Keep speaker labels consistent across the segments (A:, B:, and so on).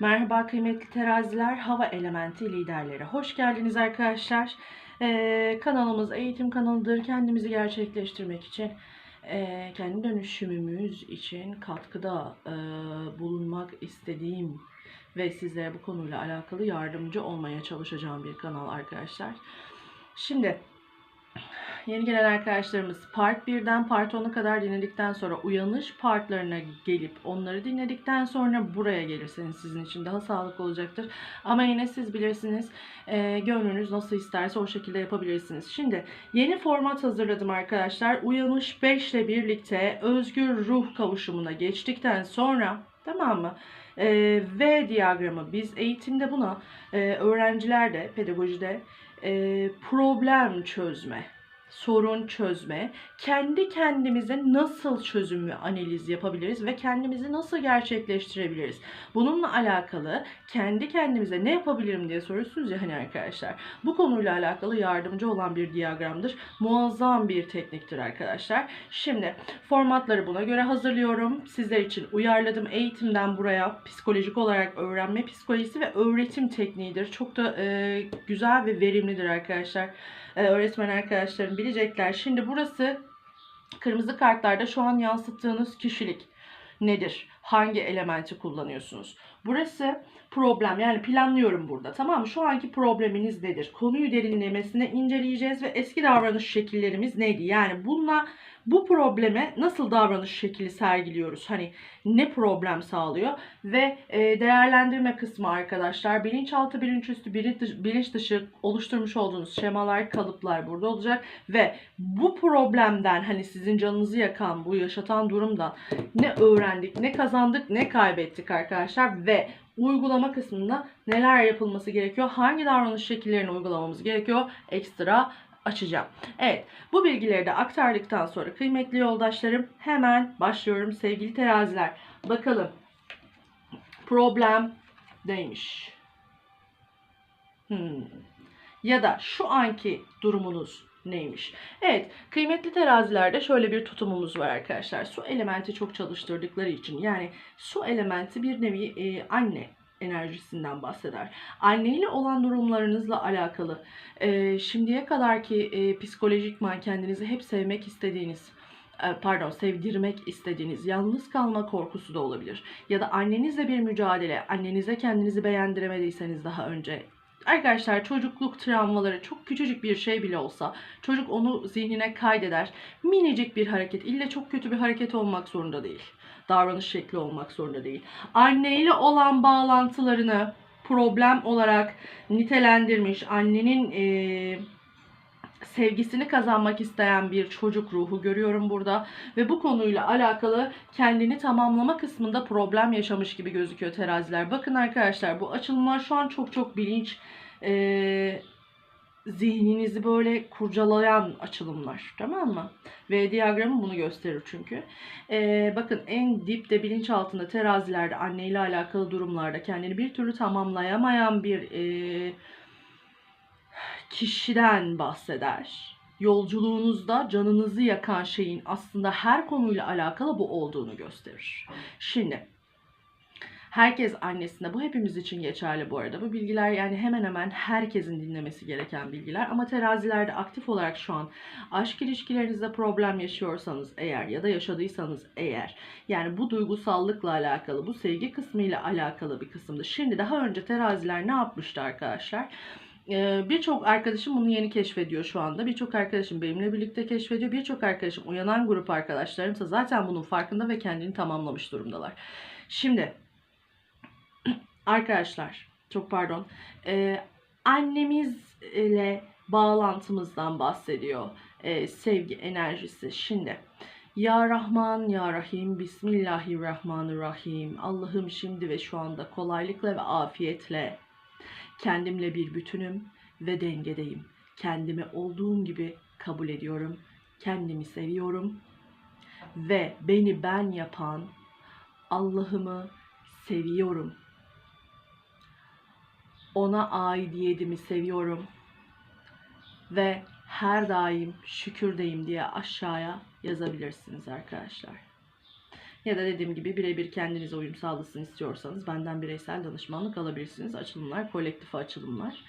A: Merhaba kıymetli teraziler, hava elementi liderleri. Hoş geldiniz arkadaşlar. Ee, kanalımız eğitim kanalıdır. Kendimizi gerçekleştirmek için, e, kendi dönüşümümüz için katkıda e, bulunmak istediğim ve sizlere bu konuyla alakalı yardımcı olmaya çalışacağım bir kanal arkadaşlar. Şimdi Yeni gelen arkadaşlarımız part 1'den part 10'a kadar dinledikten sonra uyanış partlarına gelip onları dinledikten sonra buraya gelirseniz sizin için daha sağlıklı olacaktır. Ama yine siz bilirsiniz e, gönlünüz nasıl isterse o şekilde yapabilirsiniz. Şimdi yeni format hazırladım arkadaşlar. Uyanış 5 ile birlikte özgür ruh kavuşumuna geçtikten sonra tamam mı? E, v diyagramı biz eğitimde buna e, öğrencilerde pedagojide e, problem çözme sorun çözme, kendi kendimize nasıl çözüm ve analiz yapabiliriz ve kendimizi nasıl gerçekleştirebiliriz? Bununla alakalı kendi kendimize ne yapabilirim diye soruyorsunuz ya hani arkadaşlar. Bu konuyla alakalı yardımcı olan bir diyagramdır. Muazzam bir tekniktir arkadaşlar. Şimdi formatları buna göre hazırlıyorum. Sizler için uyarladım. Eğitimden buraya psikolojik olarak öğrenme psikolojisi ve öğretim tekniğidir. Çok da e, güzel ve verimlidir arkadaşlar e, öğretmen arkadaşlarım bilecekler. Şimdi burası kırmızı kartlarda şu an yansıttığınız kişilik nedir? Hangi elementi kullanıyorsunuz? Burası problem yani planlıyorum burada tamam mı? Şu anki probleminiz nedir? Konuyu derinlemesine inceleyeceğiz ve eski davranış şekillerimiz neydi? Yani bununla bu probleme nasıl davranış şekli sergiliyoruz? Hani ne problem sağlıyor? Ve e, değerlendirme kısmı arkadaşlar bilinçaltı, bilinçüstü, bilinç dışı oluşturmuş olduğunuz şemalar, kalıplar burada olacak ve bu problemden hani sizin canınızı yakan, bu yaşatan durumdan ne öğrendik, ne kazandık, ne kaybettik arkadaşlar ve uygulama kısmında neler yapılması gerekiyor, hangi davranış şekillerini uygulamamız gerekiyor ekstra açacağım. Evet bu bilgileri de aktardıktan sonra kıymetli yoldaşlarım hemen başlıyorum sevgili teraziler. Bakalım problem neymiş? Hmm. Ya da şu anki durumunuz neymiş? Evet, kıymetli terazilerde şöyle bir tutumumuz var arkadaşlar. Su elementi çok çalıştırdıkları için yani su elementi bir nevi e, anne enerjisinden bahseder. Anne ile olan durumlarınızla alakalı e, şimdiye kadar ki e, psikolojikman kendinizi hep sevmek istediğiniz e, pardon sevdirmek istediğiniz yalnız kalma korkusu da olabilir. Ya da annenizle bir mücadele, annenize kendinizi beğendiremediyseniz daha önce Arkadaşlar çocukluk travmaları çok küçücük bir şey bile olsa çocuk onu zihnine kaydeder. Minicik bir hareket, ille çok kötü bir hareket olmak zorunda değil davranış şekli olmak zorunda değil. Anneyle olan bağlantılarını problem olarak nitelendirmiş, annenin e, sevgisini kazanmak isteyen bir çocuk ruhu görüyorum burada ve bu konuyla alakalı kendini tamamlama kısmında problem yaşamış gibi gözüküyor teraziler. Bakın arkadaşlar bu açılımlar şu an çok çok bilinç e, zihninizi böyle kurcalayan açılımlar. Tamam mı? V diyagramı bunu gösterir çünkü. Ee, bakın en dipte bilinç altında terazilerde anneyle alakalı durumlarda kendini bir türlü tamamlayamayan bir e, kişiden bahseder. Yolculuğunuzda canınızı yakan şeyin aslında her konuyla alakalı bu olduğunu gösterir. Şimdi Herkes annesinde. Bu hepimiz için geçerli bu arada. Bu bilgiler yani hemen hemen herkesin dinlemesi gereken bilgiler. Ama terazilerde aktif olarak şu an aşk ilişkilerinizde problem yaşıyorsanız eğer ya da yaşadıysanız eğer yani bu duygusallıkla alakalı, bu sevgi kısmıyla alakalı bir kısımdı. Şimdi daha önce teraziler ne yapmıştı arkadaşlar? Ee, birçok arkadaşım bunu yeni keşfediyor şu anda. Birçok arkadaşım benimle birlikte keşfediyor. Birçok arkadaşım uyanan grup arkadaşlarımsa zaten bunun farkında ve kendini tamamlamış durumdalar. Şimdi Arkadaşlar çok pardon. Ee, annemizle bağlantımızdan bahsediyor. Ee, sevgi enerjisi. Şimdi ya Rahman Ya Rahim Bismillahirrahmanirrahim. Allah'ım şimdi ve şu anda kolaylıkla ve afiyetle kendimle bir bütünüm ve dengedeyim. Kendimi olduğum gibi kabul ediyorum. Kendimi seviyorum ve beni ben yapan Allah'ımı seviyorum ona aidiyetimi seviyorum ve her daim şükürdeyim diye aşağıya yazabilirsiniz arkadaşlar. Ya da dediğim gibi birebir kendinize uyum sağlasın istiyorsanız benden bireysel danışmanlık alabilirsiniz. Açılımlar, kolektif açılımlar.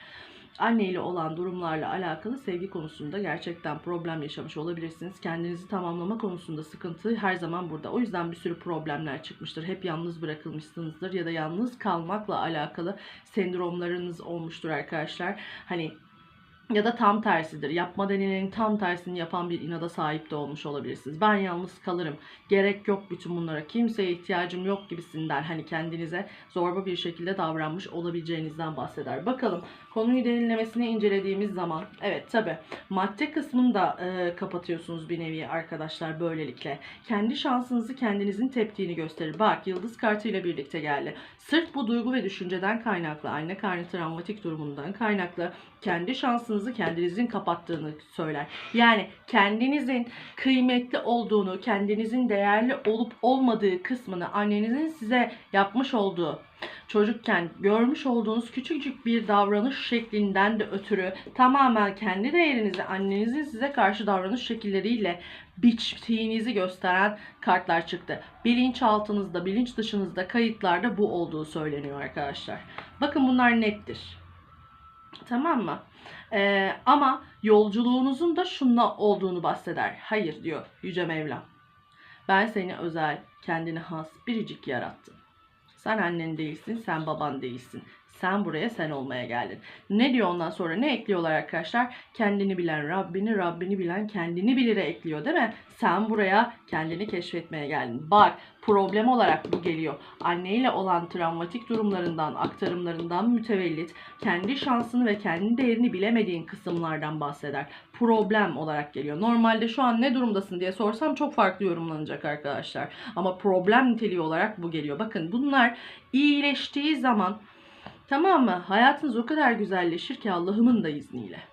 A: Anne ile olan durumlarla alakalı sevgi konusunda gerçekten problem yaşamış olabilirsiniz. Kendinizi tamamlama konusunda sıkıntı her zaman burada. O yüzden bir sürü problemler çıkmıştır. Hep yalnız bırakılmışsınızdır ya da yalnız kalmakla alakalı sendromlarınız olmuştur arkadaşlar. Hani ya da tam tersidir. Yapma denilenin tam tersini yapan bir inada sahip de olmuş olabilirsiniz. Ben yalnız kalırım. Gerek yok bütün bunlara. Kimseye ihtiyacım yok gibisinden hani kendinize zorba bir şekilde davranmış olabileceğinizden bahseder. Bakalım konuyu derinlemesine incelediğimiz zaman evet tabi madde kısmını da e, kapatıyorsunuz bir nevi arkadaşlar böylelikle. Kendi şansınızı kendinizin teptiğini gösterir. Bak yıldız kartıyla birlikte geldi. Sırf bu duygu ve düşünceden kaynaklı, anne karnı travmatik durumundan kaynaklı kendi şansınızı kendinizin kapattığını söyler. Yani kendinizin kıymetli olduğunu, kendinizin değerli olup olmadığı kısmını annenizin size yapmış olduğu çocukken görmüş olduğunuz küçücük bir davranış şeklinden de ötürü tamamen kendi değerinizi annenizin size karşı davranış şekilleriyle biçtiğinizi gösteren kartlar çıktı. Bilinçaltınızda, bilinç dışınızda kayıtlarda bu olduğu söyleniyor arkadaşlar. Bakın bunlar nettir. Tamam mı? Ee, ama yolculuğunuzun da şunla olduğunu bahseder. Hayır diyor Yüce Mevlam. Ben seni özel, kendine has, biricik yarattım. Sen annen değilsin, sen baban değilsin. Sen buraya sen olmaya geldin. Ne diyor ondan sonra? Ne ekliyorlar arkadaşlar? Kendini bilen Rabbini, Rabbini bilen kendini bilire ekliyor değil mi? Sen buraya kendini keşfetmeye geldin. Bak problem olarak bu geliyor. Anneyle olan travmatik durumlarından, aktarımlarından mütevellit kendi şansını ve kendi değerini bilemediğin kısımlardan bahseder. Problem olarak geliyor. Normalde şu an ne durumdasın diye sorsam çok farklı yorumlanacak arkadaşlar. Ama problem niteliği olarak bu geliyor. Bakın bunlar iyileştiği zaman Tamam mı? Hayatınız o kadar güzelleşir ki Allah'ımın da izniyle.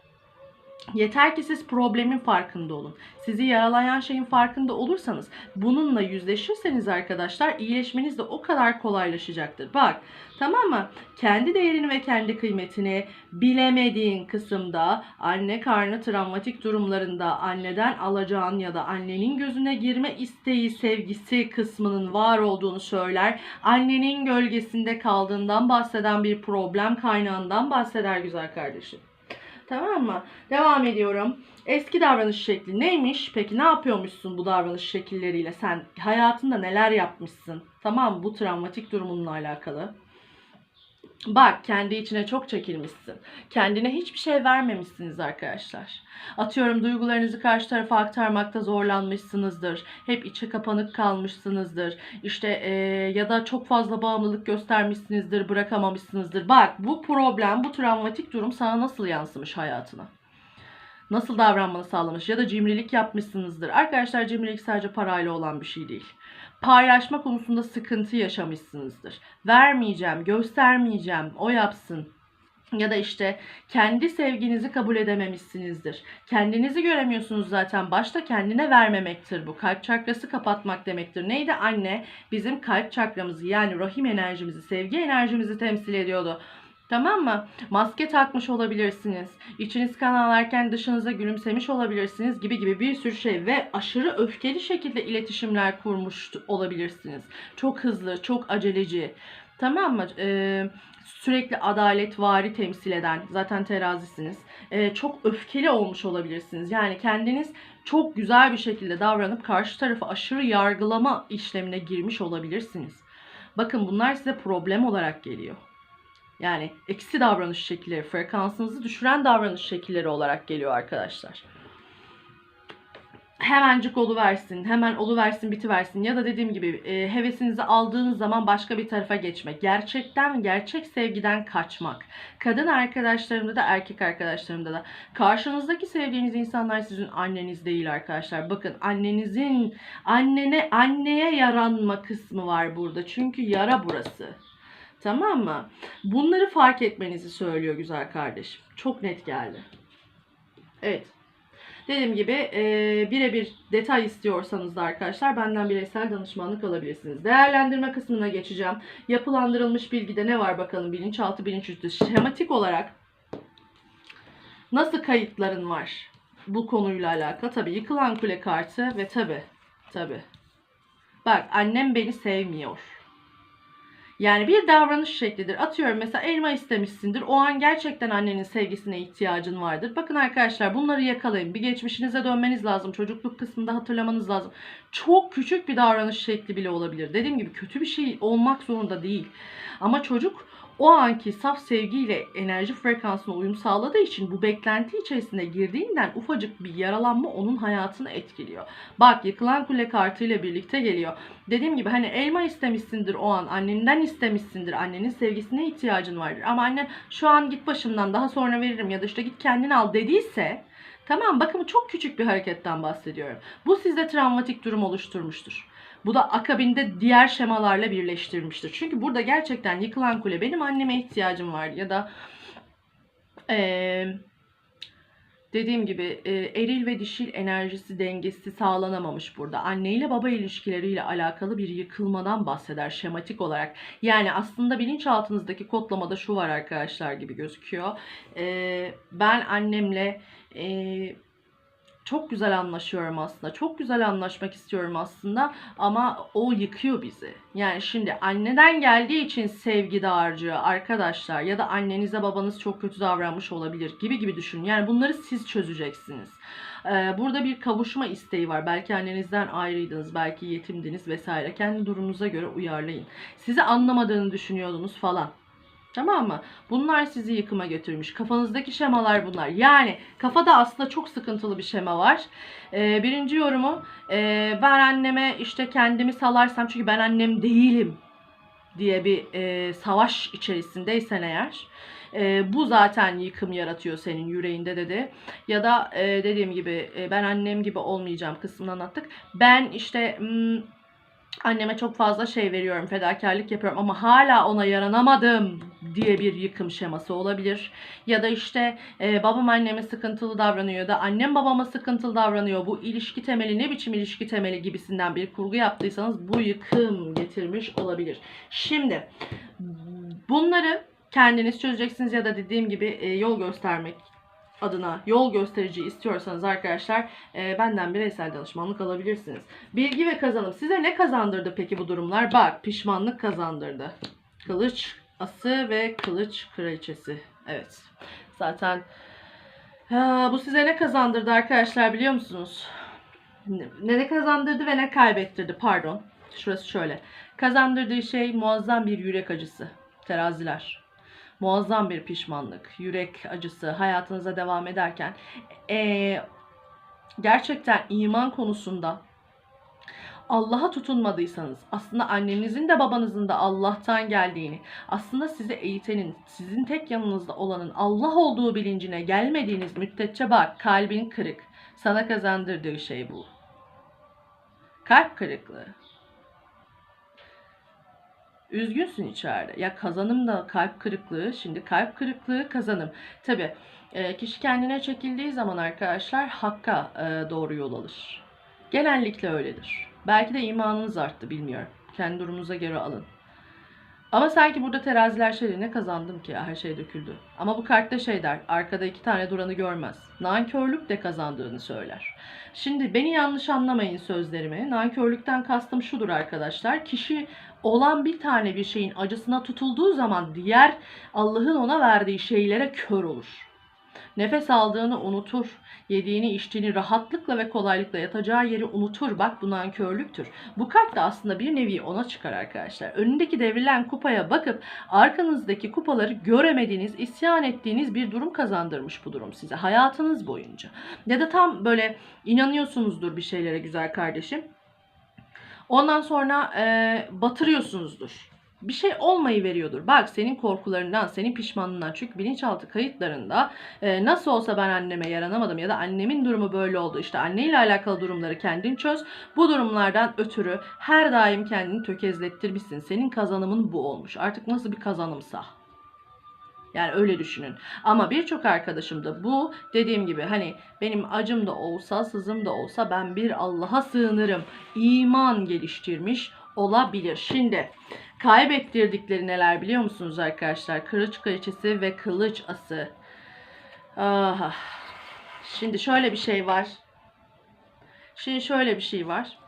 A: Yeter ki siz problemin farkında olun. Sizi yaralayan şeyin farkında olursanız, bununla yüzleşirseniz arkadaşlar iyileşmeniz de o kadar kolaylaşacaktır. Bak, tamam mı? Kendi değerini ve kendi kıymetini bilemediğin kısımda anne karnı travmatik durumlarında anneden alacağın ya da annenin gözüne girme isteği, sevgisi kısmının var olduğunu söyler. Annenin gölgesinde kaldığından bahseden bir problem kaynağından bahseder güzel kardeşim. Tamam mı? Devam ediyorum. Eski davranış şekli neymiş? Peki ne yapıyormuşsun bu davranış şekilleriyle? Sen hayatında neler yapmışsın? Tamam? Bu travmatik durumunla alakalı. Bak kendi içine çok çekilmişsin. Kendine hiçbir şey vermemişsiniz arkadaşlar. Atıyorum duygularınızı karşı tarafa aktarmakta zorlanmışsınızdır. Hep içe kapanık kalmışsınızdır. İşte e, ya da çok fazla bağımlılık göstermişsinizdir, bırakamamışsınızdır. Bak bu problem, bu travmatik durum sana nasıl yansımış hayatına? Nasıl davranmanı sağlamış ya da cimrilik yapmışsınızdır. Arkadaşlar cimrilik sadece parayla olan bir şey değil paylaşma konusunda sıkıntı yaşamışsınızdır. Vermeyeceğim, göstermeyeceğim, o yapsın. Ya da işte kendi sevginizi kabul edememişsinizdir. Kendinizi göremiyorsunuz zaten. Başta kendine vermemektir bu. Kalp çakrası kapatmak demektir. Neydi anne? Bizim kalp çakramızı yani rahim enerjimizi, sevgi enerjimizi temsil ediyordu. Tamam mı? Maske takmış olabilirsiniz. İçiniz kan ağlarken dışınıza gülümsemiş olabilirsiniz gibi gibi bir sürü şey ve aşırı öfkeli şekilde iletişimler kurmuş olabilirsiniz. Çok hızlı, çok aceleci. Tamam mı? Ee, sürekli adalet vari temsil eden zaten terazisiniz. Ee, çok öfkeli olmuş olabilirsiniz. Yani kendiniz çok güzel bir şekilde davranıp karşı tarafı aşırı yargılama işlemine girmiş olabilirsiniz. Bakın bunlar size problem olarak geliyor. Yani eksi davranış şekilleri, frekansınızı düşüren davranış şekilleri olarak geliyor arkadaşlar. Hemencik versin, hemen versin, biti versin ya da dediğim gibi e, hevesinizi aldığınız zaman başka bir tarafa geçmek. Gerçekten, gerçek sevgiden kaçmak. Kadın arkadaşlarımda da erkek arkadaşlarımda da karşınızdaki sevdiğiniz insanlar sizin anneniz değil arkadaşlar. Bakın annenizin annene anneye yaranma kısmı var burada. Çünkü yara burası. Tamam mı? Bunları fark etmenizi söylüyor güzel kardeşim. Çok net geldi. Evet. Dediğim gibi e, birebir detay istiyorsanız da arkadaşlar benden bireysel danışmanlık alabilirsiniz. Değerlendirme kısmına geçeceğim. Yapılandırılmış bilgide ne var bakalım bilinçaltı bilinçüstü şematik olarak nasıl kayıtların var bu konuyla alakalı. Tabi yıkılan kule kartı ve tabi tabi Bak annem beni sevmiyor. Yani bir davranış şeklidir. Atıyorum mesela elma istemişsindir. O an gerçekten annenin sevgisine ihtiyacın vardır. Bakın arkadaşlar bunları yakalayın. Bir geçmişinize dönmeniz lazım. Çocukluk kısmında hatırlamanız lazım. Çok küçük bir davranış şekli bile olabilir. Dediğim gibi kötü bir şey olmak zorunda değil. Ama çocuk o anki saf sevgiyle enerji frekansına uyum sağladığı için bu beklenti içerisine girdiğinden ufacık bir yaralanma onun hayatını etkiliyor. Bak yıkılan kule kartıyla birlikte geliyor. Dediğim gibi hani elma istemişsindir o an annenden istemişsindir annenin sevgisine ihtiyacın vardır ama annen şu an git başımdan daha sonra veririm ya da işte git kendin al dediyse tamam bakın çok küçük bir hareketten bahsediyorum. Bu sizde travmatik durum oluşturmuştur. Bu da akabinde diğer şemalarla birleştirmiştir. Çünkü burada gerçekten yıkılan kule benim anneme ihtiyacım var ya da eee dediğim gibi e, eril ve dişil enerjisi dengesi sağlanamamış burada. Anne ile baba ilişkileriyle alakalı bir yıkılmadan bahseder şematik olarak. Yani aslında bilinçaltınızdaki kodlamada şu var arkadaşlar gibi gözüküyor. E, ben annemle e, çok güzel anlaşıyorum aslında. Çok güzel anlaşmak istiyorum aslında ama o yıkıyor bizi. Yani şimdi anneden geldiği için sevgi dağarcığı arkadaşlar ya da annenize babanız çok kötü davranmış olabilir gibi gibi düşünün. Yani bunları siz çözeceksiniz. Ee, burada bir kavuşma isteği var. Belki annenizden ayrıydınız, belki yetimdiniz vesaire. Kendi durumunuza göre uyarlayın. Sizi anlamadığını düşünüyordunuz falan. Tamam mı? Bunlar sizi yıkıma götürmüş. Kafanızdaki şemalar bunlar. Yani kafada aslında çok sıkıntılı bir şema var. Ee, birinci yorumu e, ben anneme işte kendimi salarsam çünkü ben annem değilim diye bir e, savaş içerisindeysen eğer e, bu zaten yıkım yaratıyor senin yüreğinde dedi. Ya da e, dediğim gibi e, ben annem gibi olmayacağım kısmını anlattık. Ben işte... Hmm, anneme çok fazla şey veriyorum, fedakarlık yapıyorum ama hala ona yaranamadım diye bir yıkım şeması olabilir. Ya da işte e, babam anneme sıkıntılı davranıyor da annem babama sıkıntılı davranıyor. Bu ilişki temeli ne biçim ilişki temeli gibisinden bir kurgu yaptıysanız bu yıkım getirmiş olabilir. Şimdi bunları kendiniz çözeceksiniz ya da dediğim gibi e, yol göstermek adına yol gösterici istiyorsanız arkadaşlar e, benden bireysel danışmanlık alabilirsiniz. Bilgi ve kazanım size ne kazandırdı peki bu durumlar? Bak pişmanlık kazandırdı. Kılıç ası ve kılıç kraliçesi. Evet. Zaten ha, bu size ne kazandırdı arkadaşlar biliyor musunuz? Ne, ne kazandırdı ve ne kaybettirdi pardon. Şurası şöyle. Kazandırdığı şey muazzam bir yürek acısı. Teraziler muazzam bir pişmanlık, yürek acısı hayatınıza devam ederken ee, gerçekten iman konusunda Allah'a tutunmadıysanız, aslında annenizin de babanızın da Allah'tan geldiğini, aslında sizi eğitenin, sizin tek yanınızda olanın Allah olduğu bilincine gelmediğiniz müddetçe bak kalbin kırık. Sana kazandırdığı şey bu. Kalp kırıklığı. Üzgünsün içeride. Ya kazanım da kalp kırıklığı. Şimdi kalp kırıklığı kazanım. Tabi e, kişi kendine çekildiği zaman arkadaşlar hakka e, doğru yol alır. Genellikle öyledir. Belki de imanınız arttı bilmiyorum. Kendi durumunuza göre alın. Ama sanki burada teraziler şey ne kazandım ki her şey döküldü. Ama bu kartta şey der arkada iki tane duranı görmez. Nankörlük de kazandığını söyler. Şimdi beni yanlış anlamayın sözlerimi. Nankörlükten kastım şudur arkadaşlar. Kişi olan bir tane bir şeyin acısına tutulduğu zaman diğer Allah'ın ona verdiği şeylere kör olur. Nefes aldığını unutur. Yediğini içtiğini rahatlıkla ve kolaylıkla yatacağı yeri unutur. Bak bu nankörlüktür. Bu kart da aslında bir nevi ona çıkar arkadaşlar. Önündeki devrilen kupaya bakıp arkanızdaki kupaları göremediğiniz, isyan ettiğiniz bir durum kazandırmış bu durum size hayatınız boyunca. Ya da tam böyle inanıyorsunuzdur bir şeylere güzel kardeşim. Ondan sonra e, batırıyorsunuzdur bir şey olmayı veriyordur. Bak senin korkularından, senin pişmanlığından. Çünkü bilinçaltı kayıtlarında e, nasıl olsa ben anneme yaranamadım ya da annemin durumu böyle oldu. İşte anneyle alakalı durumları kendin çöz. Bu durumlardan ötürü her daim kendini tökezlettirmişsin. Senin kazanımın bu olmuş. Artık nasıl bir kazanımsa. Yani öyle düşünün. Ama birçok arkadaşım da bu dediğim gibi hani benim acım da olsa, sızım da olsa ben bir Allah'a sığınırım. İman geliştirmiş olabilir. Şimdi kaybettirdikleri neler biliyor musunuz arkadaşlar? Kılıç kraliçesi ve kılıç ası. Aha. Şimdi şöyle bir şey var. Şimdi şöyle bir şey var.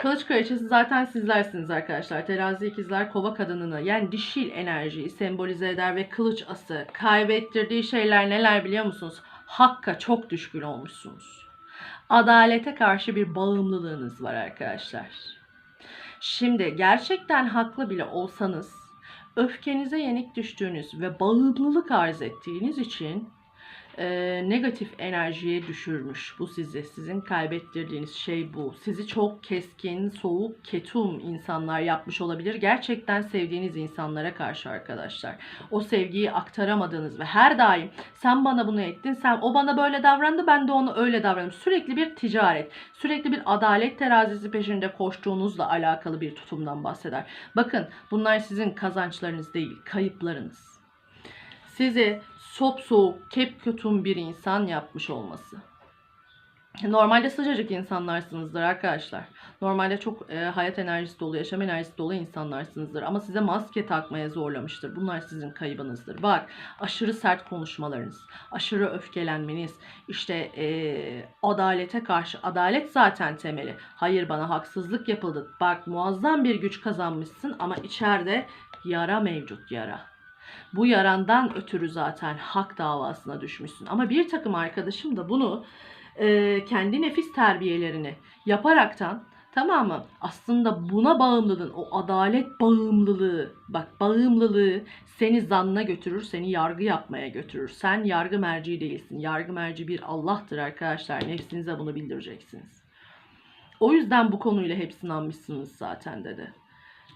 A: Kılıç kraliçesi zaten sizlersiniz arkadaşlar. Terazi ikizler kova kadınını yani dişil enerjiyi sembolize eder ve kılıç ası kaybettirdiği şeyler neler biliyor musunuz? Hakka çok düşkün olmuşsunuz. Adalete karşı bir bağımlılığınız var arkadaşlar. Şimdi gerçekten haklı bile olsanız öfkenize yenik düştüğünüz ve bağımlılık arz ettiğiniz için e, negatif enerjiye düşürmüş bu sizi. Sizin kaybettirdiğiniz şey bu. Sizi çok keskin, soğuk, ketum insanlar yapmış olabilir. Gerçekten sevdiğiniz insanlara karşı arkadaşlar. O sevgiyi aktaramadığınız ve her daim sen bana bunu ettin, sen o bana böyle davrandı, ben de onu öyle davrandım. Sürekli bir ticaret, sürekli bir adalet terazisi peşinde koştuğunuzla alakalı bir tutumdan bahseder. Bakın bunlar sizin kazançlarınız değil, kayıplarınız. Sizi sop soğuk, kep kötüm bir insan yapmış olması. Normalde sıcacık insanlarsınızdır arkadaşlar. Normalde çok e, hayat enerjisi dolu, yaşam enerjisi dolu insanlarsınızdır. Ama size maske takmaya zorlamıştır. Bunlar sizin kaybınızdır. Bak aşırı sert konuşmalarınız, aşırı öfkelenmeniz, işte e, adalete karşı, adalet zaten temeli. Hayır bana haksızlık yapıldı. Bak muazzam bir güç kazanmışsın ama içeride yara mevcut yara. Bu yarandan ötürü zaten hak davasına düşmüşsün. Ama bir takım arkadaşım da bunu e, kendi nefis terbiyelerini yaparaktan tamam mı? Aslında buna bağımlılığın, o adalet bağımlılığı, bak bağımlılığı seni zanna götürür, seni yargı yapmaya götürür. Sen yargı merci değilsin. Yargı merci bir Allah'tır arkadaşlar. Nefsinize bunu bildireceksiniz. O yüzden bu konuyla hepsini anmışsınız zaten dedi.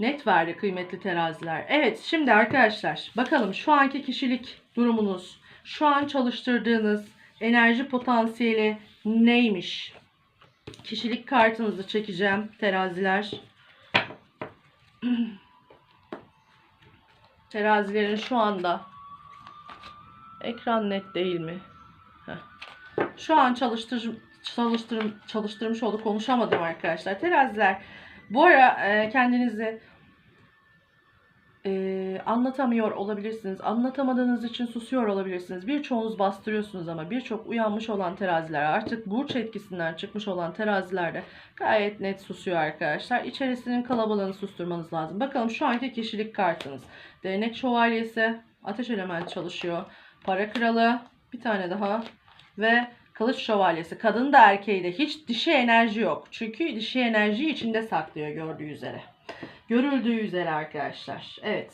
A: Net verdi kıymetli teraziler. Evet şimdi arkadaşlar bakalım şu anki kişilik durumunuz, şu an çalıştırdığınız enerji potansiyeli neymiş? Kişilik kartınızı çekeceğim teraziler. Terazilerin şu anda ekran net değil mi? Heh. Şu an çalıştır, çalıştır, çalıştırmış olduk konuşamadım arkadaşlar. Teraziler bu ara e, kendinizi e, anlatamıyor olabilirsiniz. Anlatamadığınız için susuyor olabilirsiniz. Birçoğunuz bastırıyorsunuz ama birçok uyanmış olan teraziler artık burç etkisinden çıkmış olan terazilerde gayet net susuyor arkadaşlar. İçerisinin kalabalığını susturmanız lazım. Bakalım şu anki kişilik kartınız. Değnek şövalyesi, ateş elementi çalışıyor. Para kralı, bir tane daha ve Kılıç şövalyesi. Kadın da erkeği de hiç dişi enerji yok. Çünkü dişi enerjiyi içinde saklıyor gördüğü üzere. Görüldüğü üzere arkadaşlar. Evet.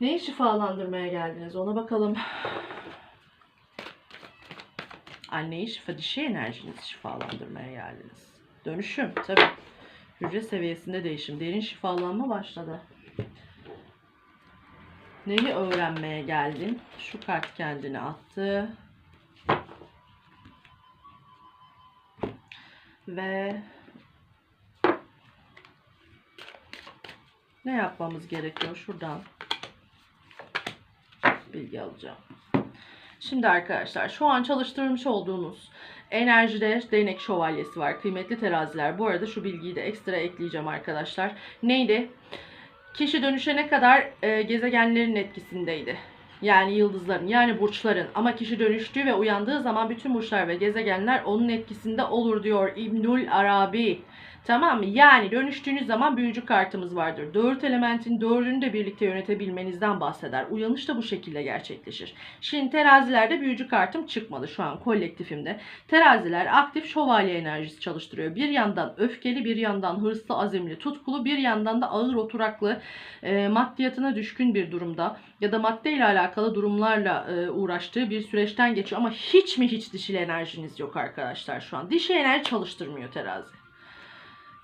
A: Neyi şifalandırmaya geldiniz ona bakalım. Anneyi şifa, dişi enerjinizi şifalandırmaya geldiniz. Dönüşüm tabi. Hücre seviyesinde değişim. Derin şifalanma başladı. Neyi öğrenmeye geldin? Şu kart kendini attı. Ve ne yapmamız gerekiyor? Şuradan bilgi alacağım. Şimdi arkadaşlar şu an çalıştırmış olduğunuz enerjide değnek şövalyesi var. Kıymetli teraziler. Bu arada şu bilgiyi de ekstra ekleyeceğim arkadaşlar. Neydi? Kişi dönüşene kadar e, gezegenlerin etkisindeydi. Yani yıldızların yani burçların ama kişi dönüştüğü ve uyandığı zaman bütün burçlar ve gezegenler onun etkisinde olur diyor İbnül Arabi. Tamam mı? Yani dönüştüğünüz zaman büyücü kartımız vardır. Dört elementin dördünü de birlikte yönetebilmenizden bahseder. Uyanış da bu şekilde gerçekleşir. Şimdi terazilerde büyücü kartım çıkmadı şu an kolektifimde. Teraziler aktif şövalye enerjisi çalıştırıyor. Bir yandan öfkeli, bir yandan hırslı, azimli, tutkulu, bir yandan da ağır oturaklı, e, maddiyatına düşkün bir durumda ya da madde ile alakalı durumlarla e, uğraştığı bir süreçten geçiyor. Ama hiç mi hiç dişil enerjiniz yok arkadaşlar şu an. Dişi enerji çalıştırmıyor terazi.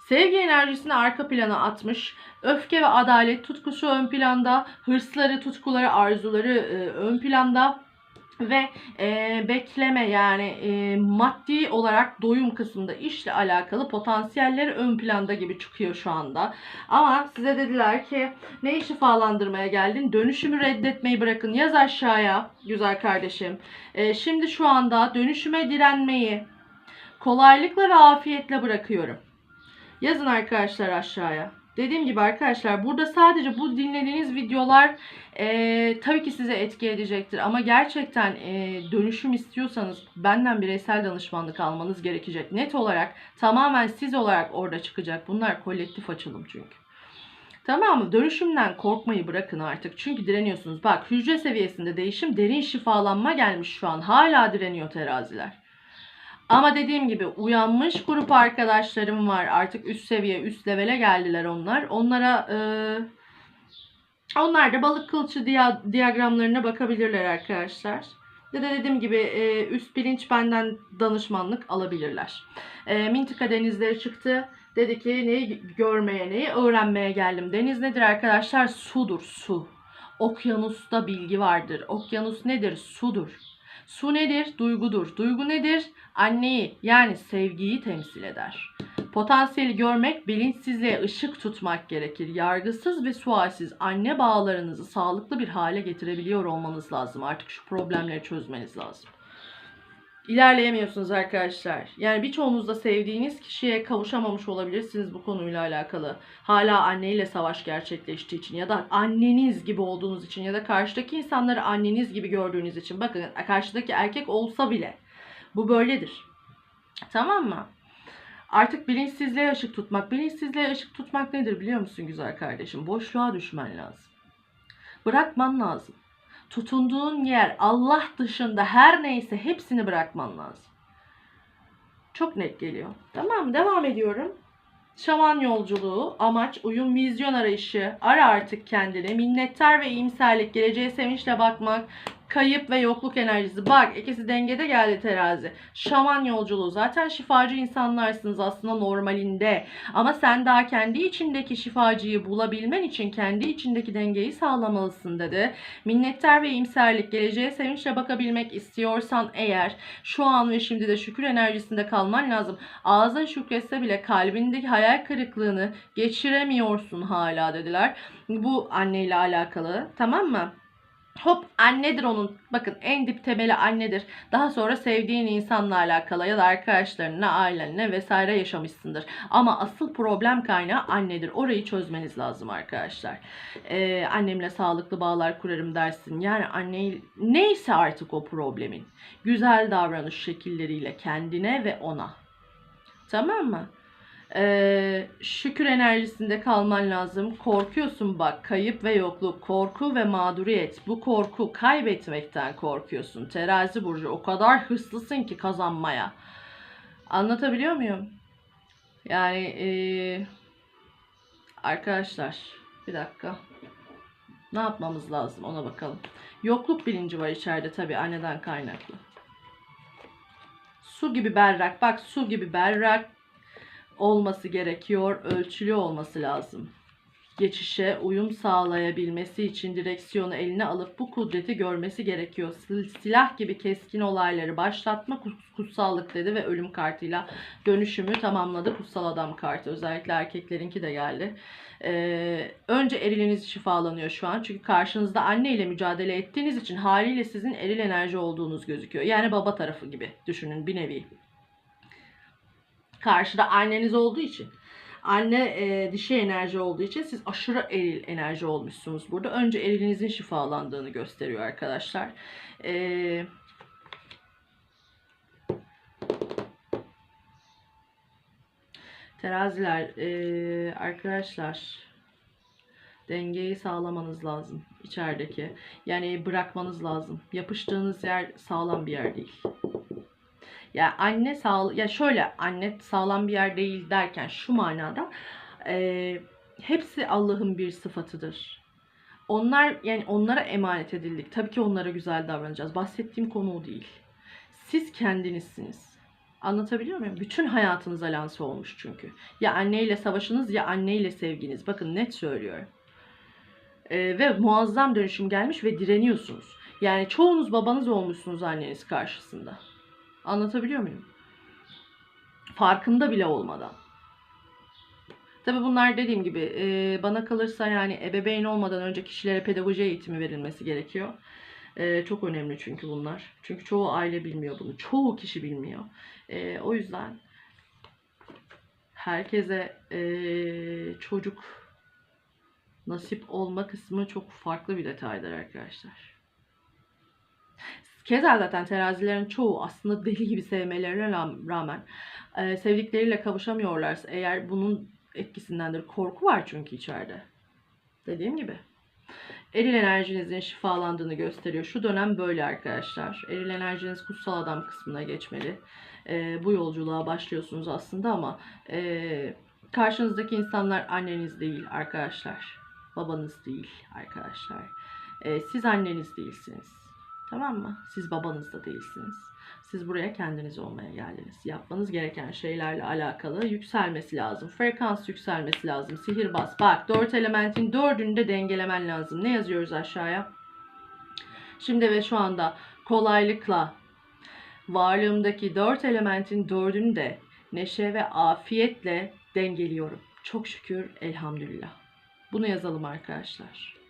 A: Sevgi enerjisini arka plana atmış. Öfke ve adalet tutkusu ön planda. Hırsları, tutkuları, arzuları e, ön planda. Ve e, bekleme yani e, maddi olarak doyum kısmında işle alakalı potansiyelleri ön planda gibi çıkıyor şu anda. Ama size dediler ki ne şifalandırmaya geldin? Dönüşümü reddetmeyi bırakın. Yaz aşağıya güzel kardeşim. E, şimdi şu anda dönüşüme direnmeyi kolaylıkla ve afiyetle bırakıyorum. Yazın arkadaşlar aşağıya. Dediğim gibi arkadaşlar burada sadece bu dinlediğiniz videolar e, tabii ki size etki edecektir. Ama gerçekten e, dönüşüm istiyorsanız benden bireysel danışmanlık almanız gerekecek. Net olarak tamamen siz olarak orada çıkacak. Bunlar kolektif açılım çünkü. Tamam mı? Dönüşümden korkmayı bırakın artık. Çünkü direniyorsunuz. Bak hücre seviyesinde değişim derin şifalanma gelmiş şu an. Hala direniyor teraziler. Ama dediğim gibi uyanmış grup arkadaşlarım var. Artık üst seviye, üst levele geldiler onlar. Onlara e, onlar da balık kılçı diya- diyagramlarına bakabilirler arkadaşlar. Ya da dediğim gibi e, üst bilinç benden danışmanlık alabilirler. E, Mintika denizleri çıktı. Dedi ki neyi görmeye, neyi öğrenmeye geldim. Deniz nedir arkadaşlar? Sudur, su. Okyanusta bilgi vardır. Okyanus nedir? Sudur. Su nedir? Duygudur. Duygu nedir? Anneyi yani sevgiyi temsil eder. Potansiyeli görmek, bilinçsizliğe ışık tutmak gerekir. Yargısız ve sualsiz anne bağlarınızı sağlıklı bir hale getirebiliyor olmanız lazım. Artık şu problemleri çözmeniz lazım. İlerleyemiyorsunuz arkadaşlar. Yani birçoğunuz da sevdiğiniz kişiye kavuşamamış olabilirsiniz bu konuyla alakalı. Hala anneyle savaş gerçekleştiği için ya da anneniz gibi olduğunuz için ya da karşıdaki insanları anneniz gibi gördüğünüz için. Bakın karşıdaki erkek olsa bile bu böyledir. Tamam mı? Artık bilinçsizliğe ışık tutmak. Bilinçsizliğe ışık tutmak nedir biliyor musun güzel kardeşim? Boşluğa düşmen lazım. Bırakman lazım. Tutunduğun yer Allah dışında her neyse hepsini bırakman lazım. Çok net geliyor. Tamam devam ediyorum. Şaman yolculuğu, amaç, uyum, vizyon arayışı, ara artık kendini, minnettar ve iyimserlik, geleceğe sevinçle bakmak, kayıp ve yokluk enerjisi. Bak ikisi dengede geldi terazi. Şaman yolculuğu. Zaten şifacı insanlarsınız aslında normalinde. Ama sen daha kendi içindeki şifacıyı bulabilmen için kendi içindeki dengeyi sağlamalısın dedi. Minnettar ve iyimserlik, geleceğe sevinçle bakabilmek istiyorsan eğer şu an ve şimdi de şükür enerjisinde kalman lazım. Ağzın şükretse bile kalbindeki hayal kırıklığını geçiremiyorsun hala dediler. Bu anneyle alakalı tamam mı? Hop annedir onun. Bakın en dip temeli annedir. Daha sonra sevdiğin insanla alakalı ya da arkadaşlarınla, ailenle vesaire yaşamışsındır. Ama asıl problem kaynağı annedir. Orayı çözmeniz lazım arkadaşlar. Ee, annemle sağlıklı bağlar kurarım dersin. Yani anne neyse artık o problemin. Güzel davranış şekilleriyle kendine ve ona. Tamam mı? Ee, şükür enerjisinde kalman lazım. Korkuyorsun bak kayıp ve yokluk, korku ve mağduriyet. Bu korku kaybetmekten korkuyorsun. Terazi burcu o kadar hırslısın ki kazanmaya. Anlatabiliyor muyum? Yani ee, arkadaşlar bir dakika. Ne yapmamız lazım ona bakalım. Yokluk bilinci var içeride tabii anneden kaynaklı. Su gibi berrak. Bak su gibi berrak olması gerekiyor. Ölçülü olması lazım. Geçişe uyum sağlayabilmesi için direksiyonu eline alıp bu kudreti görmesi gerekiyor. Sil- Silah gibi keskin olayları başlatma kutsallık dedi ve ölüm kartıyla dönüşümü tamamladı. Kutsal adam kartı özellikle erkeklerinki de geldi. Ee, önce eriliniz şifalanıyor şu an. Çünkü karşınızda anne ile mücadele ettiğiniz için haliyle sizin eril enerji olduğunuz gözüküyor. Yani baba tarafı gibi düşünün bir nevi karşıda anneniz olduğu için anne e, dişi enerji olduğu için siz aşırı eril enerji olmuşsunuz burada. Önce erilinizin şifalandığını gösteriyor arkadaşlar. E, teraziler e, arkadaşlar dengeyi sağlamanız lazım içerideki. Yani bırakmanız lazım. Yapıştığınız yer sağlam bir yer değil. Ya anne sağ ya şöyle anne sağlam bir yer değil derken şu manada e, hepsi Allah'ın bir sıfatıdır. Onlar yani onlara emanet edildik. Tabii ki onlara güzel davranacağız. Bahsettiğim konu o değil. Siz kendinizsiniz. Anlatabiliyor muyum? Bütün hayatınız lanse olmuş çünkü. Ya anneyle savaşınız ya anneyle sevginiz. Bakın net söylüyorum. E, ve muazzam dönüşüm gelmiş ve direniyorsunuz. Yani çoğunuz babanız olmuşsunuz anneniz karşısında. Anlatabiliyor muyum? Farkında bile olmadan. Tabi bunlar dediğim gibi e, bana kalırsa yani ebeveyn olmadan önce kişilere pedagoji eğitimi verilmesi gerekiyor. E, çok önemli çünkü bunlar. Çünkü çoğu aile bilmiyor bunu. Çoğu kişi bilmiyor. E, o yüzden herkese e, çocuk Nasip olma kısmı çok farklı bir detaydır arkadaşlar. Keza zaten terazilerin çoğu aslında deli gibi sevmelerine rağmen e, sevdikleriyle kavuşamıyorlarsa eğer bunun etkisindendir. Korku var çünkü içeride. Dediğim gibi. Eril enerjinizin şifalandığını gösteriyor. Şu dönem böyle arkadaşlar. Eril enerjiniz kutsal adam kısmına geçmeli. E, bu yolculuğa başlıyorsunuz aslında ama e, karşınızdaki insanlar anneniz değil arkadaşlar. Babanız değil arkadaşlar. E, siz anneniz değilsiniz. Tamam mı? Siz babanız da değilsiniz. Siz buraya kendiniz olmaya geldiniz. Yapmanız gereken şeylerle alakalı yükselmesi lazım. Frekans yükselmesi lazım. Sihirbaz. Bak dört elementin dördünü de dengelemen lazım. Ne yazıyoruz aşağıya? Şimdi ve şu anda kolaylıkla varlığımdaki dört elementin dördünü de neşe ve afiyetle dengeliyorum. Çok şükür elhamdülillah. Bunu yazalım arkadaşlar.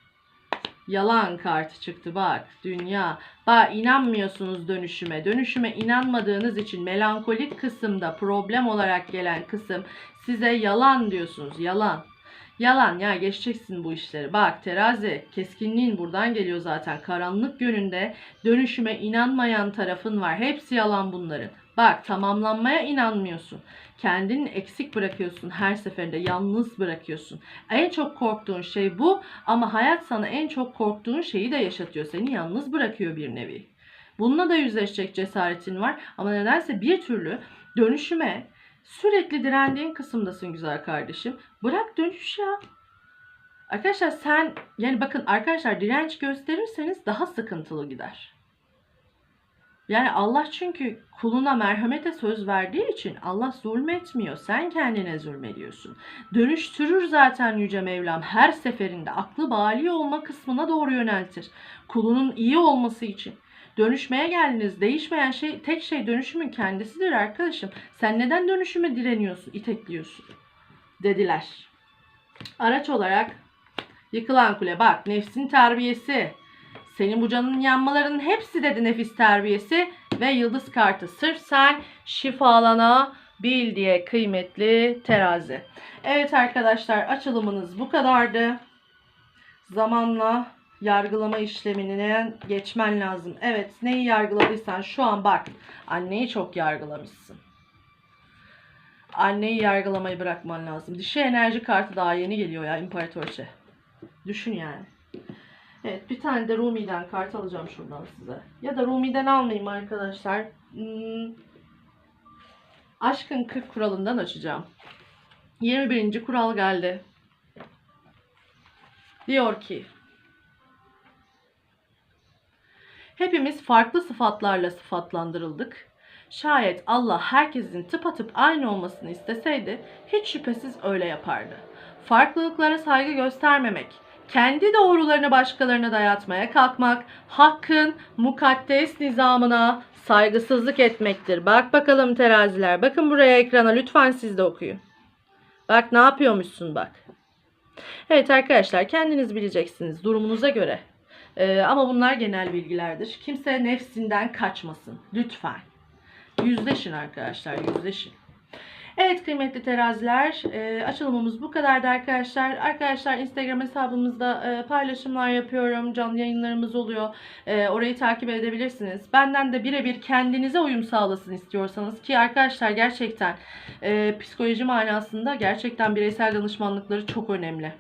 A: Yalan kartı çıktı bak. Dünya. Bak inanmıyorsunuz dönüşüme. Dönüşüme inanmadığınız için melankolik kısımda problem olarak gelen kısım size yalan diyorsunuz. Yalan. Yalan ya geçeceksin bu işleri. Bak terazi keskinliğin buradan geliyor zaten. Karanlık yönünde dönüşüme inanmayan tarafın var. Hepsi yalan bunların. Bak tamamlanmaya inanmıyorsun. Kendini eksik bırakıyorsun her seferinde. Yalnız bırakıyorsun. En çok korktuğun şey bu ama hayat sana en çok korktuğun şeyi de yaşatıyor. Seni yalnız bırakıyor bir nevi. Bununla da yüzleşecek cesaretin var ama nedense bir türlü dönüşüme sürekli direndiğin kısımdasın güzel kardeşim. Bırak dönüş ya. Arkadaşlar sen yani bakın arkadaşlar direnç gösterirseniz daha sıkıntılı gider. Yani Allah çünkü kuluna merhamete söz verdiği için Allah zulmetmiyor. Sen kendine zulmediyorsun. Dönüştürür zaten Yüce Mevlam her seferinde aklı bali olma kısmına doğru yöneltir. Kulunun iyi olması için. Dönüşmeye geldiniz. Değişmeyen şey tek şey dönüşümün kendisidir arkadaşım. Sen neden dönüşüme direniyorsun, itekliyorsun? Dediler. Araç olarak yıkılan kule. Bak nefsin terbiyesi. Senin bu canının yanmalarının hepsi dedi nefis terbiyesi ve yıldız kartı. Sırf sen şifalana bil diye kıymetli terazi. Evet arkadaşlar açılımınız bu kadardı. Zamanla yargılama işlemine geçmen lazım. Evet neyi yargıladıysan şu an bak anneyi çok yargılamışsın. Anneyi yargılamayı bırakman lazım. Dişi enerji kartı daha yeni geliyor ya imparatorçe. Düşün yani. Evet bir tane de Rumi'den kart alacağım şuradan size. Ya da Rumi'den almayayım arkadaşlar. Hmm, aşkın 40 kuralından açacağım. 21. kural geldi. Diyor ki Hepimiz farklı sıfatlarla sıfatlandırıldık. Şayet Allah herkesin tıpatıp aynı olmasını isteseydi hiç şüphesiz öyle yapardı. Farklılıklara saygı göstermemek, kendi doğrularını başkalarına dayatmaya kalkmak, hakkın mukaddes nizamına saygısızlık etmektir. Bak bakalım teraziler. Bakın buraya ekrana lütfen siz de okuyun. Bak ne yapıyormuşsun bak. Evet arkadaşlar kendiniz bileceksiniz durumunuza göre. Ee, ama bunlar genel bilgilerdir. Kimse nefsinden kaçmasın. Lütfen. Yüzleşin arkadaşlar yüzleşin. Evet kıymetli teraziler e, açılımımız bu kadardı arkadaşlar. Arkadaşlar Instagram hesabımızda e, paylaşımlar yapıyorum. Canlı yayınlarımız oluyor. E, orayı takip edebilirsiniz. Benden de birebir kendinize uyum sağlasın istiyorsanız ki arkadaşlar gerçekten e, psikoloji manasında gerçekten bireysel danışmanlıkları çok önemli.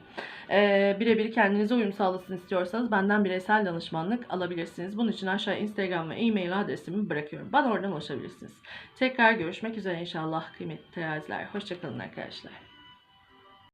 A: E, birebir kendinize uyum sağlasın istiyorsanız benden bireysel danışmanlık alabilirsiniz. Bunun için aşağı Instagram ve e-mail adresimi bırakıyorum. Bana oradan ulaşabilirsiniz. Tekrar görüşmek üzere inşallah kıymetli teraziler. Hoşçakalın arkadaşlar.